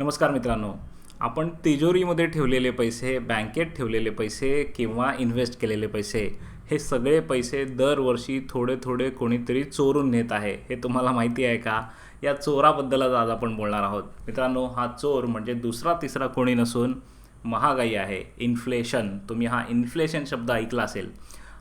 नमस्कार मित्रांनो. आपण तिजोरीमध्ये ठेवलेले पैसे बँकेत ठेवलेले पैसे किंवा इन्व्हेस्ट केलेले पैसे हे सगळे पैसे दरवर्षी थोडे थोडे कोणीतरी चोरून नेत आहे हे तुम्हाला माहिती आहे का? या चोराबद्दलच आज आपण बोलणार आहोत. मित्रांनो हा चोर म्हणजे दुसरा तिसरा कोणी नसून महागाई आहे इन्फ्लेशन तुम्ही हा इन्फ्लेशन शब्द ऐकला असेल.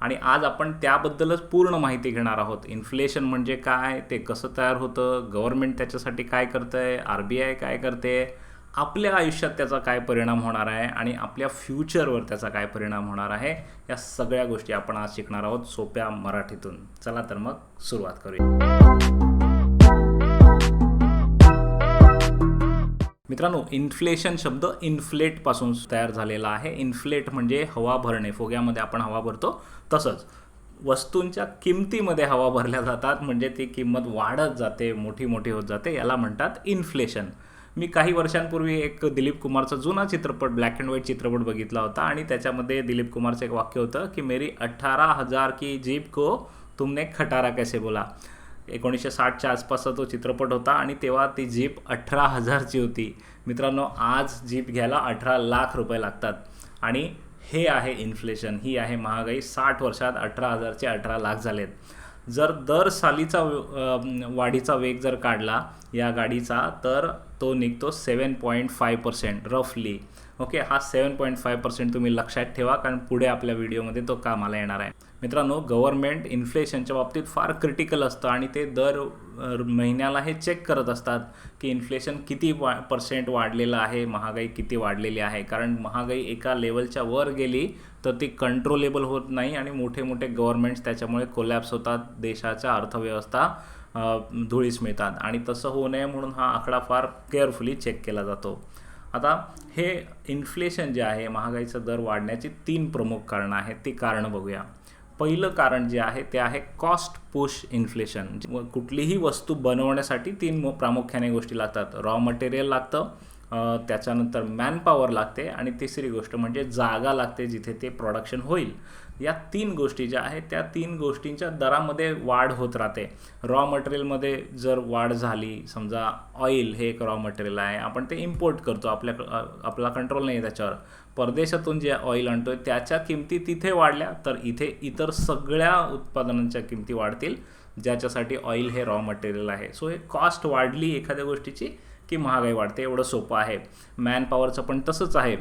आणि आज आपण त्याबद्दलच पूर्ण माहिती घेणार आहोत. इन्फ्लेशन म्हणजे काय? ते कसं तयार होतं? गव्हर्नमेंट त्याच्यासाठी काय करतं आहे आर बी आय काय करते? आपल्या आयुष्यात त्याचा काय परिणाम होणार आहे? आणि आपल्या फ्युचरवर त्याचा काय परिणाम होणार आहे? या सगळ्या गोष्टी आपण आज शिकणार आहोत सोप्या मराठीतून. चला तर मग सुरुवात करूया. मित्रांनो इन्फ्लेशन शब्द इन्फ्लेटपासून तयार झालेला आहे. इन्फ्लेट म्हणजे हवा भरणे. फोग्यामध्ये आपण हवा भरतो तसंच. वस्तूंच्या किमतीमध्ये हवा भरल्या जातात म्हणजे ती किंमत वाढत जाते मोठी मोठी होत जाते याला म्हणतात इन्फ्लेशन मी काही वर्षांपूर्वी एक दिलीप कुमारचा जुना चित्रपट ब्लॅक अँड व्हाईट चित्रपट बघितला होता आणि त्याच्यामध्ये दिलीप कुमारचं एक वाक्य होतं की मेरी अठ्ठारा हजार की जीप को तुमने खटारा कैसे बोला? एकोणीसशे साठच्या आसपासचा तो चित्रपट होता आणि तेव्हा ती जीप अठरा हजारची होती. मित्रांनो आज जीप घ्यायला अठरा लाख रुपये लागतात. आणि हे आहे इन्फ्लेशन. ही आहे महागाई. साठ वर्षात अठरा हजारचे अठरा लाख झालेत. जर दर सालीचा वाढीचा वेग जर काढला या गाडीचा तर तो निघतो सेवन पॉईंट फाय पर्सेंट रफली. ओके? हा सेवन पॉईंट फाय पर्सेंट तुम्ही लक्षात ठेवा कारण पुढे आपल्या व्हिडिओमध्ये तो कामाला येणार आहे. मित्रांनो गव्हर्नमेंट इन्फ्लेशनच्या बाबतीत फार क्रिटिकल असतं आणि ते दर महिन्याला हे चेक करत असतात की इन्फ्लेशन किती वा पर्सेंट वाढलेलं आहे महागाई किती वाढलेली आहे. कारण महागाई एका लेवलच्या वर गेली तर ती कंट्रोलेबल होत नाही आणि मोठे मोठे गव्हर्नमेंट्स त्याच्यामुळे कोलॅप्स होतात देशाच्या अर्थव्यवस्था धुळीस मिळतात. आणि तसं होऊ नये म्हणून हा आकडा फार केअरफुली चेक केला जातो. आता हे इन्फ्लेशन जे आहे महागाईचा दर वाढण्याची तीन प्रमुख कारणं आहेत ती कारणं बघूया. पहिलं कारण जे आहे ते आहे कॉस्ट पुश इन्फ्लेशन कुठलीही वस्तू बनवण्यासाठी तीन प्रामुख्याने गोष्टी लागतात. रॉ मटेरियल लागतं त्याच्यानंतर मॅनपॉवर लागते आणि तिसरी गोष्ट म्हणजे जागा लागते जिथे ते प्रोडक्शन होईल. या तीन गोष्टी ज्या आहेत त्या तीन गोष्टींच्या दरामध्ये वाढ होत राहते. रॉ मटेरियलमध्ये जर वाढ झाली समजा ऑइल हे एक रॉ मटेरियल आहे आपण ते इम्पोर्ट करतो आपल्या आपला कंट्रोल नाही आहे त्याच्यावर. परदेशातून जे ऑइल आहे त्याच्या किमती तिथे वाढल्या तर इथे इतर सगळ्या उत्पादनांच्या किमती वाढतील ज्याच्यासाठी ऑइल हे रॉ मटेरियल आहे. सो हे कॉस्ट वाढली एखाद्या गोष्टीची की महागाई वाढते एवढं सोपं आहे. मॅन पॉवरचं पण तसंच आहे.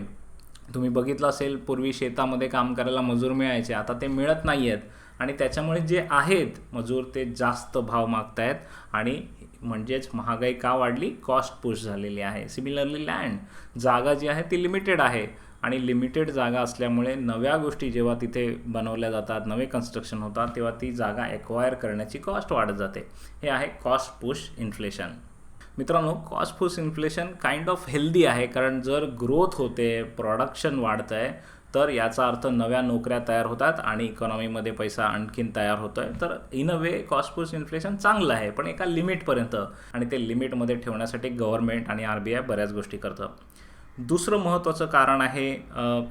तुम्ही बघितलं असेल पूर्वी शेतामध्ये काम करायला मजूर मिळायचे आता ते मिळत नाही आहेत आणि त्याच्यामुळे जे आहेत मजूर ते जास्त भाव मागतायत आणि म्हणजेच महागाई का वाढली? कॉस्ट पुश झालेली आहे. सिमिलरली लँड जागा जी आहे ती लिमिटेड आहे. आणि लिमिटेड जागा असल्यामुळे नव्या गोष्टी जेव्हा तिथे बनवल्या जातात नवे कन्स्ट्रक्शन होतात तेव्हा ती जागा एक्वायर करण्याची कॉस्ट वाढत जाते. हे आहे कॉस्ट पुश इन्फ्लेशन मित्रांनो cost push inflation kind of healthy आहे कारण जर ग्रोथ होते प्रॉडक्शन वाढतं आहे तर याचा अर्थ नव्या नोकऱ्या तयार होतात आणि इकॉनॉमीमध्ये पैसा आणखीन तयार होतो आहे तर in a way cost push inflation चांगलं आहे पण एका लिमिटपर्यंत आणि ते लिमिटमध्ये ठेवण्यासाठी गव्हर्नमेंट आणि आर बी आय बऱ्याच गोष्टी करतं. दुसरं महत्त्वाचं कारण आहे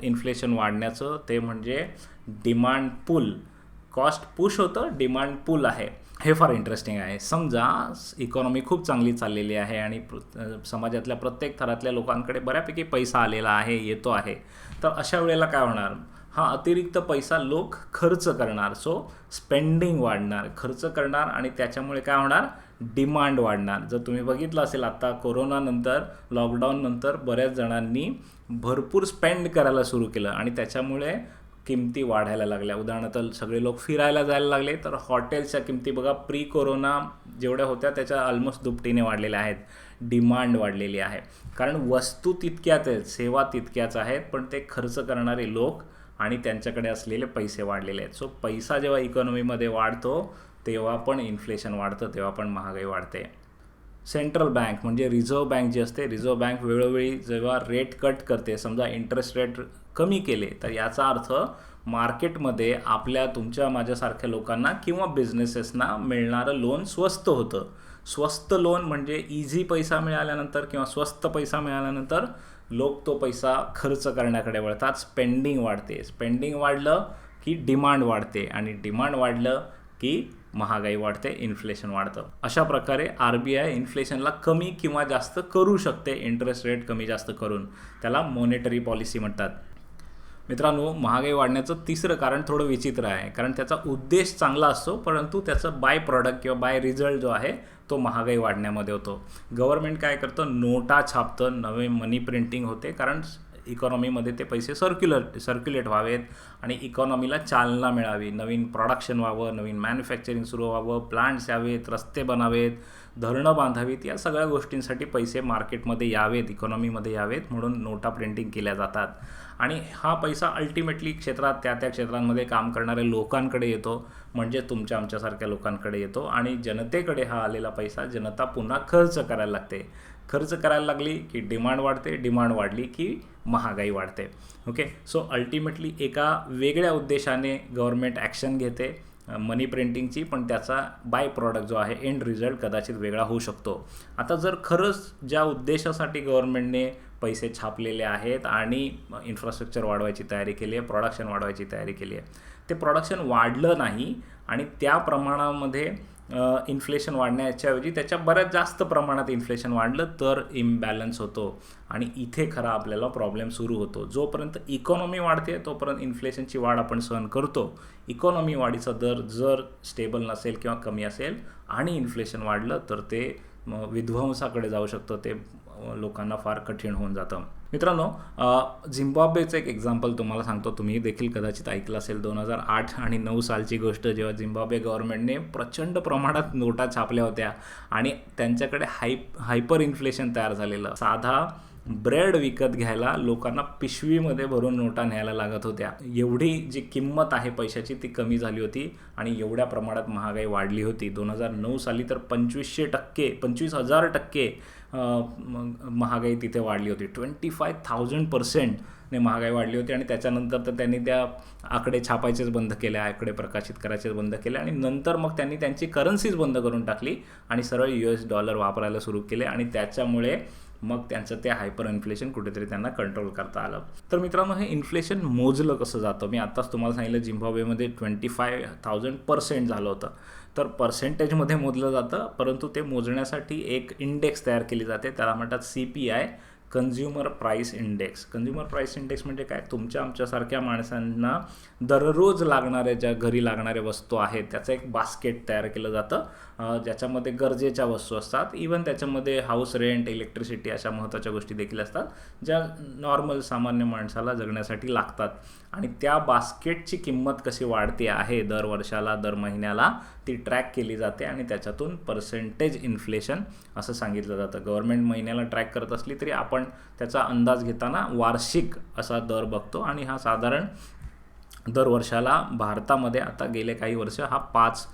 इन्फ्लेशन वाढण्याचं ते म्हणजे डिमांड पूल कॉस्ट पुश होतं डिमांड पूल आहे. हे फार इंटरेस्टिंग आहे. समजा इकॉनॉमी खूप चांगली चाललेली आहे आणि प्र- समाजातल्या प्रत्येक थरातल्या लोकांकडे बऱ्यापैकी पैसा आलेला आहे येतो आहे. तर अशा वेळेला काय होणार? हा अतिरिक्त पैसा लोक खर्च करणार. सो स्पेंडिंग वाढणार. खर्च करणार आणि त्याच्यामुळे काय होणार? डिमांड वाढणार. जर तुम्ही बघितलं असेल आत्ता कोरोनानंतर लॉकडाऊननंतर बऱ्याच जणांनी भरपूर स्पेंड करायला सुरू केलं आणि त्याच्यामुळे किमती वाढायला लागल्या. उदाहरणार्थ सगळे लोक फिरायला जायला लागले तर हॉटेल्सच्या किमती बघा प्री कोरोना जेवढ्या होत्या त्याच्या ऑलमोस्ट दुपटीने वाढलेल्या आहेत. डिमांड वाढलेली आहे. कारण वस्तू तितक्याच आहेत सेवा तितक्याच आहेत पण ते खर्च करणारे लोक आणि त्यांच्याकडे असलेले पैसे वाढलेले आहेत. सो पैसा जेव्हा इकॉनॉमीमध्ये वाढतो तेव्हा पण इन्फ्लेशन वाढतं तेव्हा पण महागाई वाढते. सेंट्रल बँक म्हणजे रिझर्व्ह बँक जी असते रिझर्व्ह बँक वेळोवेळी जेव्हा रेट कट करते समजा इंटरेस्ट रेट कमी केले तर याचा अर्थ मार्केटमध्ये आपल्या तुमच्या माझ्यासारख्या लोकांना किंवा बिझनेसेसना मिळणारं लोन स्वस्त होतं. स्वस्त लोन म्हणजे इझी पैसा मिळाल्यानंतर किंवा स्वस्त पैसा मिळाल्यानंतर लोक तो पैसा खर्च करण्याकडे वळतात. स्पेंडिंग वाढते. स्पेंडिंग वाढलं की डिमांड वाढते आणि डिमांड वाढलं की महागाई वाढते इन्फ्लेशन वाढतं. अशा प्रकारे आर बी आय इन्फ्लेशनला कमी किंवा जास्त करू शकते. इंटरेस्ट रेट कमी जास्त करून. त्याला मॉनेटरी पॉलिसी म्हणतात. मित्रांनो महागाई वाढण्याचं तिसरं कारण थोडं विचित्र आहे. कारण त्याचा उद्देश चांगला असतो परंतु त्याचं बाय प्रॉडक्ट किंवा बाय रिझल्ट जो आहे तो महागाई वाढण्यामध्ये होतो. गव्हर्नमेंट काय करतं? नोटा छापतं. नवे मनी प्रिंटिंग होते. कारण इकॉनॉमीमध्ये ते पैसे सर्क्युलर सर्क्युलेट व्हावेत आणि इकॉनॉमीला चालना मिळावी. नवीन प्रॉडक्शन व्हावं नवीन मॅन्युफॅक्चरिंग सुरू व्हावं प्लांट्स यावेत रस्ते बनावेत धरणं बांधावीत या सगळ्या गोष्टींसाठी पैसे मार्केटमध्ये यावेत इकॉनॉमीमध्ये यावेत म्हणून नोटा प्रिंटिंग केल्या जातात. आणि हा पैसा अल्टिमेटली क्षेत्रात त्या त्या क्षेत्रांमध्ये काम करणाऱ्या लोकांकडे येतो म्हणजे तुमच्या आमच्यासारख्या लोकांकडे येतो आणि जनतेकडे हा आलेला पैसा जनता पुन्हा खर्च करायला लागते. खर्च करायला लागली की डिमांड वाढते डिमांड वाढली की महागाई वाढते. ओके सो अल्टिमेटली एका वेगळ्या उद्देशाने गव्हर्मेंट ॲक्शन घेते मनी प्रिंटिंगची पण त्याचा बाय प्रॉडक्ट जो आहे एंड रिझल्ट कदाचित वेगळा होऊ शकतो. आता जर खरंच ज्या उद्देशासाठी गव्हर्नमेंटने पैसे छापलेले आहेत आणि इन्फ्रास्ट्रक्चर वाढवायची तयारी केली आहे प्रोडक्शन वाढवायची तयारी केली आहे ते प्रोडक्शन वाढलं नाही आणि त्या प्रमाणामध्ये इन्फ्लेशन वाढण्याच्याऐवजी त्याच्या बऱ्याच जास्त प्रमाणात इन्फ्लेशन वाढलं तर इम्बॅलन्स होतो. आणि इथे खरा आपल्याला प्रॉब्लेम सुरू होतो. जोपर्यंत इकॉनॉमी वाढते तोपर्यंत इन्फ्लेशनची वाढ आपण सहन करतो. इकॉनॉमी वाढीचा दर जर स्टेबल नसेल किंवा कमी असेल आणि इन्फ्लेशन वाढलं तर ते विध्वंसाकडे जाऊ शकतं. ते लोकांना फार कठीण होऊन जातं. मित्रांनो झिम्बाब्वेचं एक एक्झाम्पल तुम्हाला सांगतो. तुम्ही देखील कदाचित ऐकलं असेल दोन हजार आठ आणि नऊ सालची गोष्ट जेव्हा झिम्बाब्वे गव्हर्नमेंटने प्रचंड प्रमाणात नोटा छापल्या होत्या आणि त्यांच्याकडे हाय हायपर इन्फ्लेशन तयार झालेलं. साधा ब्रेड विकत घ्यायला लोकांना पिशवीमध्ये भरून नोटा न्यायला लागत होत्या. एवढी जी किंमत आहे पैशाची ती कमी झाली होती आणि एवढ्या प्रमाणात महागाई वाढली होती. दोन हजार नऊ साली तर पंचवीसशे टक्के पंचवीस हजार टक्के महागाई तिथे वाढली होती. ट्वेंटी फाय थाउजंड पर्सेंटने महागाई वाढली होती आणि त्याच्यानंतर तर त्यांनी त्या आकडे छापायचेच बंद केले आकडे प्रकाशित करायचेच बंद केले आणि नंतर मग त्यांनी त्यांची करन्सीच बंद करून टाकली आणि सरळ यू एस डॉलर वापरायला सुरू केले आणि त्याच्यामुळे मग त्यांचं ते हायपर इन्फ्लेशन कुठेतरी त्यांना कंट्रोल करता आलं. तर मित्रांनो हे इन्फ्लेशन मोजलं कसं जातं? मी आत्ताच तुम्हाला सांगितलं झिम्बाब्वेमध्ये ट्वेंटी फाय थाउजंड पर्सेंट झालं होतं. तर पर्सेंटेजमध्ये मोजलं जातं परंतु ते मोजण्यासाठी एक इंडेक्स तयार केली जाते त्याला म्हणतात C P I consumer price index consumer price index म्हणजे काय? तुमच्या आमच्यासारख्या माणसांना दररोज लागणाऱ्या ज्या घरी लागणाऱ्या वस्तू आहेत त्याचं एक बास्केट तयार केलं जातं. ज्याच्यामध्ये गरजेच्या वस्तू असतात. इवन त्याच्यामध्ये हाऊस रेंट इलेक्ट्रिसिटी अशा महत्त्वाच्या गोष्टी देखील असतात ज्या नॉर्मल सामान्य माणसाला जगण्यासाठी लागतात. आणि त्या बास्केटची किंमत कशी वाढते आहे दर वर्षाला दर महिन्याला ती ट्रॅक केली जाते आणि त्याच्यातून पर्सेंटेज इन्फ्लेशन असं सांगितलं जातं. गव्हर्मेंट महिन्याला ट्रॅक करत असली तरी आपण त्याचा अंदाज घेताना वार्षिक असा दर बघतो आणि हा साधारण दर वर्षाला भारतामध्ये आता गेले काही वर्ष हा पाच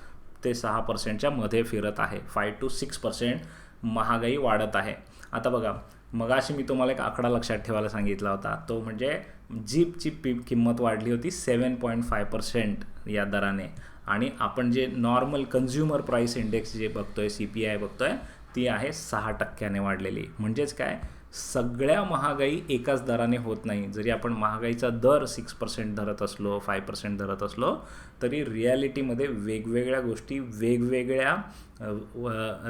ते सहा पर्सेंटच्या मध्ये फिरत आहे. फाय टू सिक्स पर्सेंट महागाई वाढत आहे. आता बघा मगाशी मी तुम्हाला एक आकडा लक्षात ठेवायला सांगितला होता. तो म्हणजे जीपची पी किंमत वाढली होती सेवन पॉईंट फाय पर्सेंट या दराने. आणि आपण जे normal consumer price index J बघतोय सी पी आय बघतोय ती आहे सहा टक्क्याने वाढलेली. म्हणजेच काय? सगळ्या महागाई एकाच दराने होत नाही. जरी आपण महागाईचा दर सिक्स पर्सेंट धरत असलो फाय पर्सेंट धरत असलो तरी रियालिटीमध्ये वेगवेगळ्या गोष्टी वेगवेगळ्या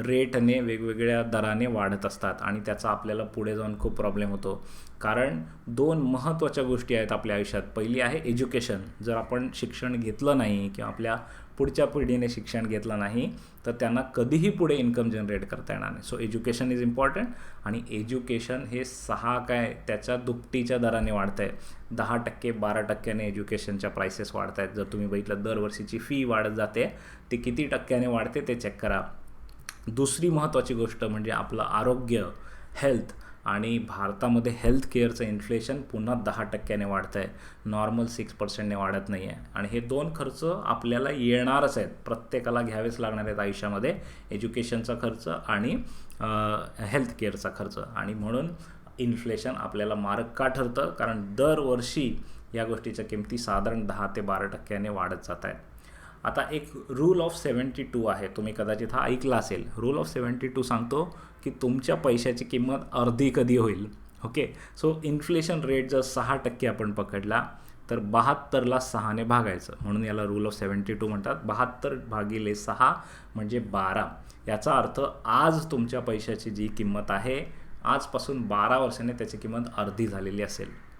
रेटने वेगवेगळ्या दराने वाढत असतात आणि त्याचा आपल्याला पुढे जाऊन खूप प्रॉब्लेम होतो. कारण दोन महत्त्वाच्या गोष्टी आहेत आपल्या आयुष्यात. पहिली आहे एज्युकेशन जर आपण शिक्षण घेतलं नाही किंवा आपल्या पुढच्या पिढीने शिक्षण घेतलं नाही तर त्यांना कधीही पुढे इन्कम जनरेट करता येणार नाही. सो एज्युकेशन इज इम्पॉर्टंट आणि एज्युकेशन हे सहा काय त्याच्या दुपटीच्या दराने वाढत आहे दहा टक्के बारा टक्क्याने एज्युकेशनच्या प्राइसेस वाढत आहेत जर तुम्ही बघितलं दरवर्षीची फी वाढत जाते ती किती टक्क्याने वाढते ते चेक करा. दुसरी महत्त्वाची गोष्ट म्हणजे आपलं आरोग्य हेल्थ आणि भारतामध्ये हेल्थ केअरचं इन्फ्लेशन पुन्हा दहा टक्क्याने वाढतं आहे नॉर्मल सिक्स पर्सेंटने वाढत नाही आहे आणि हे दोन खर्च आपल्याला येणारच आहेत. प्रत्येकाला घ्यावेच लागणार आहेत आयुष्यामध्ये एज्युकेशनचा खर्च आणि हेल्थ केअरचा खर्च. आणि म्हणून इन्फ्लेशन आपल्याला मारक का ठरतं? कारण दरवर्षी या गोष्टीच्या किमती साधारण दहा ते बारा टक्क्याने वाढत जात आहेत. आता एक रूल ऑफ सेवन्टी टू आहे. तुम्ही कदाचित हा ऐकला असेल. रूल ऑफ सेवन्टी टू सांगतो की तुमच्या पैशाची किंमत अर्धी कधी होईल? ओके सो इन्फ्लेशन रेट जर सहा टक्के आपण पकडला तर बहात्तरला सहाने भागायचं. म्हणून याला रूल ऑफ सेवन्टी टू म्हणतात. बहात्तर भागिले सहा म्हणजे बारा. याचा अर्थ आज तुमच्या पैशाची जी किंमत आहे आजपासून बारा वर्षाने त्याची किंमत अर्धी झालेली असेल.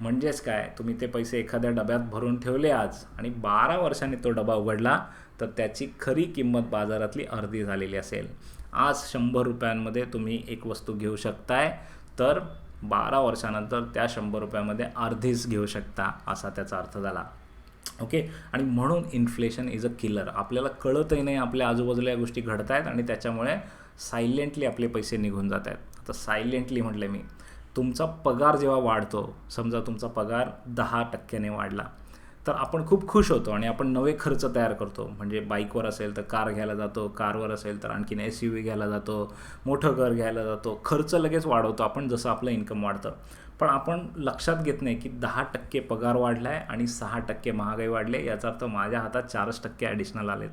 म्हणजेच काय? तुम्ही ते पैसे एखाद्या डब्यात भरून ठेवले आज आणि बारा वर्षांनी तो डबा उघडला तर त्याची खरी किंमत बाजारातली अर्धी झालेली असेल. आज शंभर रुपयांमध्ये तुम्ही एक वस्तू घेऊ शकताय तर बारा वर्षानंतर त्या शंभर रुपयामध्ये अर्धीच घेऊ शकता असा त्याचा अर्थ झाला. ओके? आणि म्हणून इन्फ्लेशन इज अ किलर. आपल्याला कळतही नाही आपल्या आजूबाजूला या गोष्टी घडत आहेत आणि त्याच्यामुळे सायलेंटली आपले पैसे निघून जात आहेत आता सायलेंटली म्हटले मी तुमचा पगार जेव्हा वाढतो समजा तुमचा पगार दहा टक्क्याने वाढला तर आपण खूप खुश होतो आणि आपण नवे खर्च तयार करतो. म्हणजे बाईकवर असेल तर कार घ्यायला जातो कारवर असेल तर आणखीन एस यू व्ही घ्यायला जातो मोठं घर घ्यायला जातो. खर्च लगेच वाढवतो आपण जसं आपलं इन्कम वाढतं. पण आपण लक्षात घेत नाही की दहा टक्के पगार वाढला आहे आणि सहा टक्के महागाई वाढले याचा अर्थ माझ्या हातात चारच टक्के ॲडिशनल आलेत.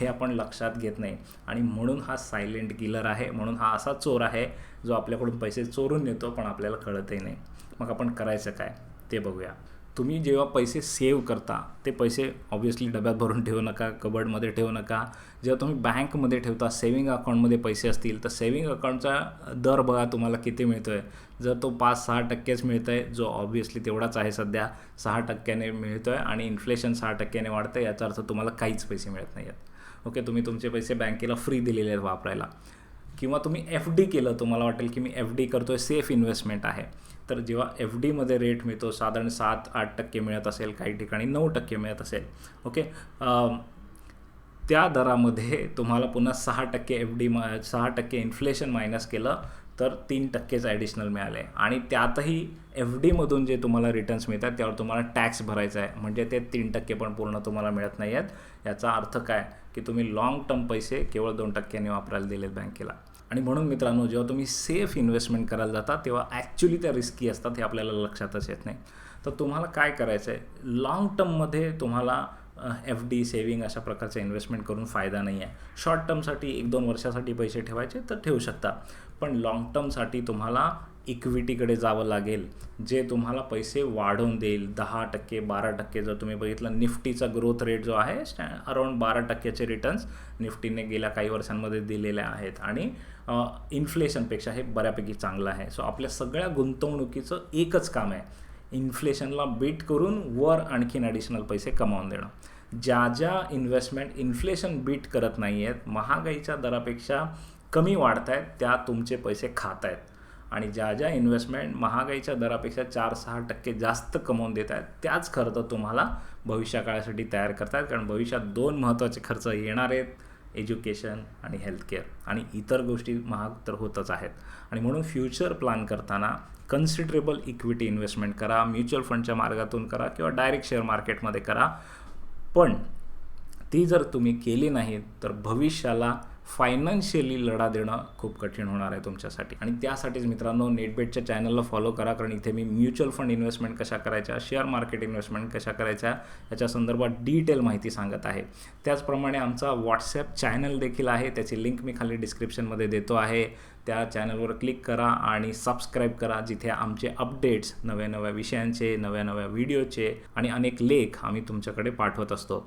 हे आपण लक्षात घेत नाही. आणि म्हणून हा सायलेंट किलर आहे म्हणून हा असा चोर आहे जो आपल्याकडून पैसे चोरून नेतो पण आपल्याला कळतही नाही. मग आपण करायचं काय? ते बघूया. तुम्ही जेव्हा पैसे सेव्ह करता ते पैसे ऑब्व्हियसली डब्यात भरून ठेवू नका कबडमध्ये ठेवू नका. जेव्हा तुम्ही बँकमध्ये ठेवता सेविंग अकाउंटमध्ये पैसे असतील तर सेविंग अकाउंटचा दर बघा तुम्हाला किती मिळतो आहे जर तो पाच सहा टक्केच मिळतो आहे जो ऑब्व्हियसली तेवढाच आहे सध्या सहा टक्क्याने मिळतो आहे आणि इन्फ्लेशन सहा टक्क्याने वाढतं आहे याचा अर्थ तुम्हाला काहीच पैसे मिळत नाही आहेत. ओके तुम्ही तुमचे पैसे बँकेला फ्री दिलेले आहेत वापरायला. किंवा तुम्ही एफ डी केलं तुम्हाला वाटेल की मी एफ डी करतो आहे सेफ इन्व्हेस्टमेंट आहे. तर जेव्हा एफ डीमध्ये रेट मिळतो साधारण सात आठ टक्के मिळत असेल काही ठिकाणी नऊ टक्के मिळत असेल ओके त्या दरामध्ये तुम्हाला पुन्हा सहा टक्के एफ डी सहा टक्के इन्फ्लेशन मायनस केलं तर तीन टक्केच ॲडिशनल मिळाले. आणि त्यातही एफ डीमधून जे तुम्हाला रिटर्न्स मिळतात त्यावर तुम्हाला टॅक्स भरायचा आहे. म्हणजे ते तीन टक्के पण पूर्ण तुम्हाला मिळत नाही आहेत. याचा अर्थ काय? की तुम्ही लाँग टर्म पैसे केवळ दोन टक्क्यांनी वापरायला दिलेत बँकेला आणि म्हणून मित्रांनो जेव्हा तुम्ही सेफ इन्व्हेस्टमेंट करायला जाता तेव्हा ॲक्च्युली त्या रिस्की असतात हे आपल्याला लक्षातच येत नाही. तर तुम्हाला काय करायचं आहे लाँग टर्ममध्ये तुम्हाला एफ डी सेविंग अशा प्रकारचे इन्व्हेस्टमेंट करून फायदा नाही आहे. शॉर्ट टर्मसाठी एक दोन वर्षासाठी पैसे ठेवायचे तर ठेवू शकता. पण लाँग टर्मसाठी तुम्हाला इक्विटीकडे जावं लागेल जे तुम्हाला पैसे वाढवून देईल. दहा टक्के बारा टक्के जर तुम्ही बघितलं निफ्टीचा ग्रोथ रेट जो आहे स्टॅ अराऊंड बारा टक्क्याचे रिटर्न्स निफ्टीने गेल्या काही वर्षांमध्ये दिलेले आहेत. आणि इन्फ्लेशनपेक्षा हे बऱ्यापैकी चांगलं आहे. सो आपल्या सगळ्या गुंतवणुकीचं एकच काम आहे. इन्फ्लेशनला बीट करून वर आणखीन ॲडिशनल पैसे कमावून देणं. ज्या ज्या इन्व्हेस्टमेंट इन्फ्लेशन बीट करत नाही आहेत महागाईच्या दरापेक्षा कमी वाढत आहेत त्या तुमचे पैसे खात आहेत आणि ज्या ज्या इन्व्हेस्टमेंट महागाईच्या दरापेक्षा चार सहा टक्के जास्त कमवून देत आहेत त्याच खर्च तुम्हाला भविष्याकाळासाठी तयार करतायत. कारण भविष्यात दोन महत्त्वाचे खर्च येणार आहेत एज्युकेशन आणि हेल्थकेअर आणि इतर गोष्टी महाग तर होतच आहेत. आणि म्हणून फ्युचर प्लॅन करताना कन्सिडरेबल इक्विटी इन्व्हेस्टमेंट करा म्युच्युअल फंडच्या मार्गातून करा किंवा डायरेक्ट शेअर मार्केटमध्ये करा. पण ती जर तुम्ही केली नाही तर भविष्याला फायनान्शियली लढा देणं खूप कठीण होणार आहे तुमच्यासाठी. आणि त्यासाठीच मित्रांनो नेटबेटच्या चॅनलला फॉलो करा कारण इथे मी म्युच्युअल फंड इन्व्हेस्टमेंट कशा करायच्या शेअर मार्केट इन्व्हेस्टमेंट कशा करायच्या याच्या संदर्भात डिटेल माहिती सांगत आहे. त्याचप्रमाणे आमचा व्हॉट्सॲप चॅनल देखील आहे त्याची लिंक मी खाली डिस्क्रिप्शनमध्ये देतो आहे. त्या चॅनलवर क्लिक करा आणि सबस्क्राईब करा जिथे आमचे अपडेट्स नव्या नव्या विषयांचे नव्या नव्या व्हिडिओचे आणि अनेक लेख आम्ही तुमच्याकडे पाठवत असतो.